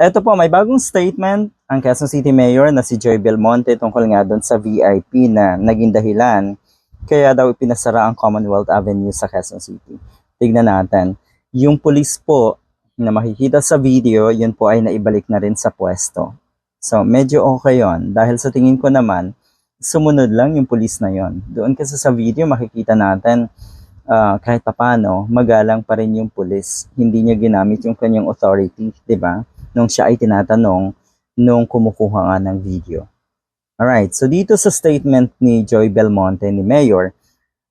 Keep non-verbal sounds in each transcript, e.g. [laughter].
Eto po, may bagong statement ang Quezon City Mayor na si Joy Belmonte tungkol nga doon sa VIP na naging dahilan kaya daw ipinasara ang Commonwealth Avenue sa Quezon City. Tignan natin. Yung police po na makikita sa video, yun po ay naibalik na rin sa pwesto. So, medyo okay yon Dahil sa tingin ko naman, sumunod lang yung police na yon. Doon kasi sa video, makikita natin ah, kahit papano, magalang pa rin yung police. Hindi niya ginamit yung kanyang authority, di ba? Nung siya ay tinatanong nung kumukuha nga ng video. Alright, so dito sa statement ni Joy Belmonte, ni Mayor,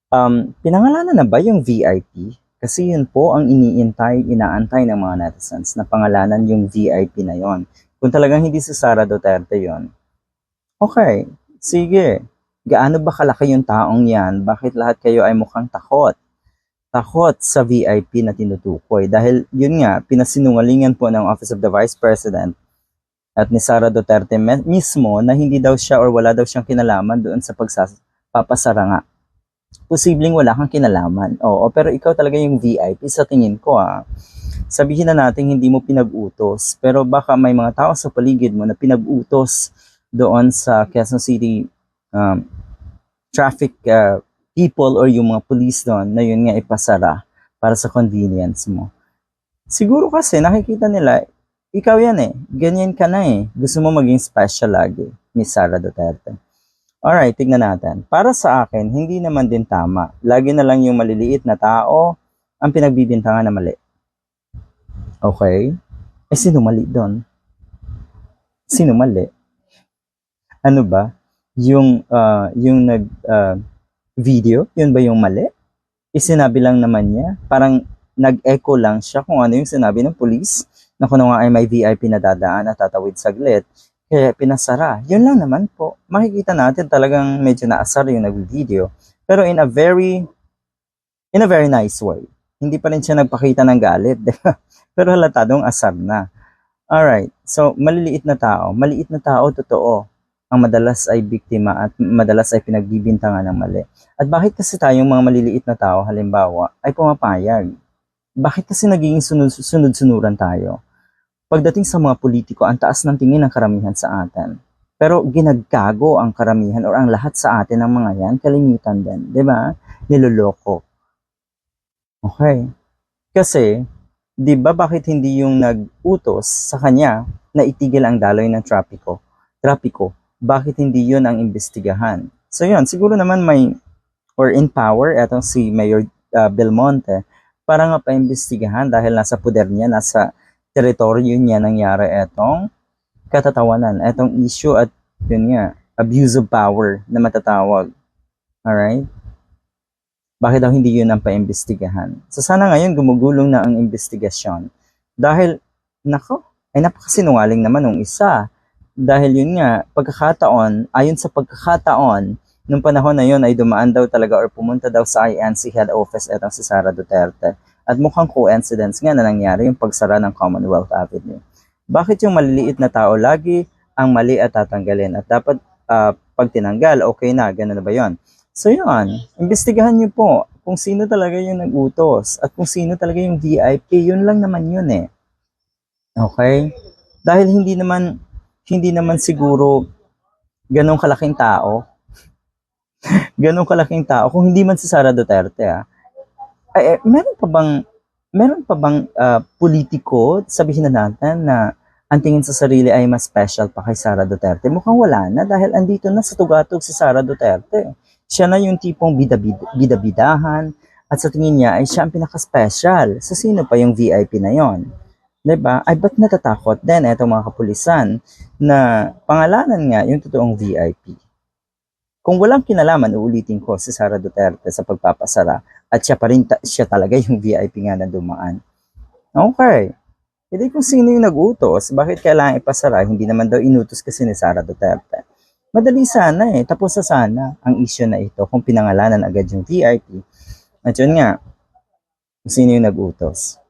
um, pinangalanan na ba yung VIP? Kasi yun po ang iniintay, inaantay ng mga netizens na pangalanan yung VIP na yon. Kung talagang hindi si Sara Duterte yon, okay, sige, gaano ba kalaki yung taong yan? Bakit lahat kayo ay mukhang takot? Takot sa VIP na tinutukoy. Dahil yun nga, pinasinungalingan po ng Office of the Vice President at ni Sara Duterte mismo na hindi daw siya or wala daw siyang kinalaman doon sa pagpapasara nga. Posibleng wala kang kinalaman. Oo, pero ikaw talaga yung VIP sa tingin ko ah. Sabihin na natin hindi mo pinag-utos, pero baka may mga tao sa paligid mo na pinag-utos doon sa Quezon City um, traffic uh, people or yung mga police doon na yun nga ipasara para sa convenience mo. Siguro kasi nakikita nila, ikaw yan eh, ganyan ka na eh. Gusto mo maging special lagi, Miss Sara Duterte. Alright, tignan natin. Para sa akin, hindi naman din tama. Lagi na lang yung maliliit na tao ang pinagbibintangan na mali. Okay? Eh, sino mali doon? Sino mali? Ano ba? Yung, ah, yung nag, ah, video, yun ba yung mali? Isinabi lang naman niya. Parang nag-echo lang siya kung ano yung sinabi ng police na kung ano nga ay may VIP na dadaan at tatawid saglit. Kaya pinasara. Yun lang naman po. Makikita natin talagang medyo naasar yung nag-video. Pero in a very, in a very nice way. Hindi pa rin siya nagpakita ng galit. [laughs] di ba? Pero halatadong asar na. Alright. So, maliliit na tao. Maliit na tao, totoo. Ang madalas ay biktima at madalas ay pinagbibintangan ng mali. At bakit kasi tayong mga maliliit na tao, halimbawa, ay pumapayag? Bakit kasi naging sunod, sunod-sunuran tayo? Pagdating sa mga politiko, ang taas ng tingin ng karamihan sa atin. Pero ginagkago ang karamihan or ang lahat sa atin ng mga yan, kalimitan din. Di ba? Niloloko. Okay. Kasi, di ba bakit hindi yung nag-utos sa kanya na itigil ang daloy ng trapiko? Trapiko. Bakit hindi yun ang imbestigahan? So yun, siguro naman may or in power etong si Mayor uh, Belmonte para nga paimbestigahan dahil nasa poder niya, nasa teritoryo niya nangyari etong katatawanan, etong issue at yun nga, abuse of power na matatawag. Alright? Bakit daw hindi yun ang paimbestigahan? So sana ngayon gumugulong na ang investigasyon. Dahil, nako, ay napakasinungaling naman ng isa. Dahil yun nga, pagkakataon, ayon sa pagkakataon, nung panahon na yun ay dumaan daw talaga or pumunta daw sa INC head office etong si Sara Duterte. At mukhang coincidence nga na nangyari yung pagsara ng Commonwealth Avenue. Bakit yung maliliit na tao lagi ang mali at tatanggalin? At dapat ah, pag tinanggal, okay na, ganun na ba yon? So yun, imbestigahan niyo po kung sino talaga yung nag-utos at kung sino talaga yung VIP, yun lang naman yun eh. Okay? Dahil hindi naman hindi naman siguro ganong kalaking tao. [laughs] ganong kalaking tao kung hindi man si Sara Duterte ah. Ay, eh, meron pa bang meron pa bang ah, politiko sabihin na natin na ang tingin sa sarili ay mas special pa kay Sara Duterte? Mukhang wala na dahil andito na sa tugatog si Sara Duterte. Siya na yung tipong bidabid- bidabidahan at sa tingin niya ay siya ang pinaka-special. Sa sino pa yung VIP na yon? 'Di ba? Ay ba't natatakot din etong mga kapulisan na pangalanan nga yung totoong VIP? Kung walang kinalaman, uulitin ko si Sara Duterte sa pagpapasara at siya pa rin ta- siya talaga yung VIP nga na dumaan. Okay. Hindi kung sino yung nag-utos, bakit kailangan ipasara? Hindi naman daw inutos kasi ni Sara Duterte. Madali sana eh, tapos na sana ang issue na ito kung pinangalanan agad yung VIP. At yun nga, kung sino yung nag-utos.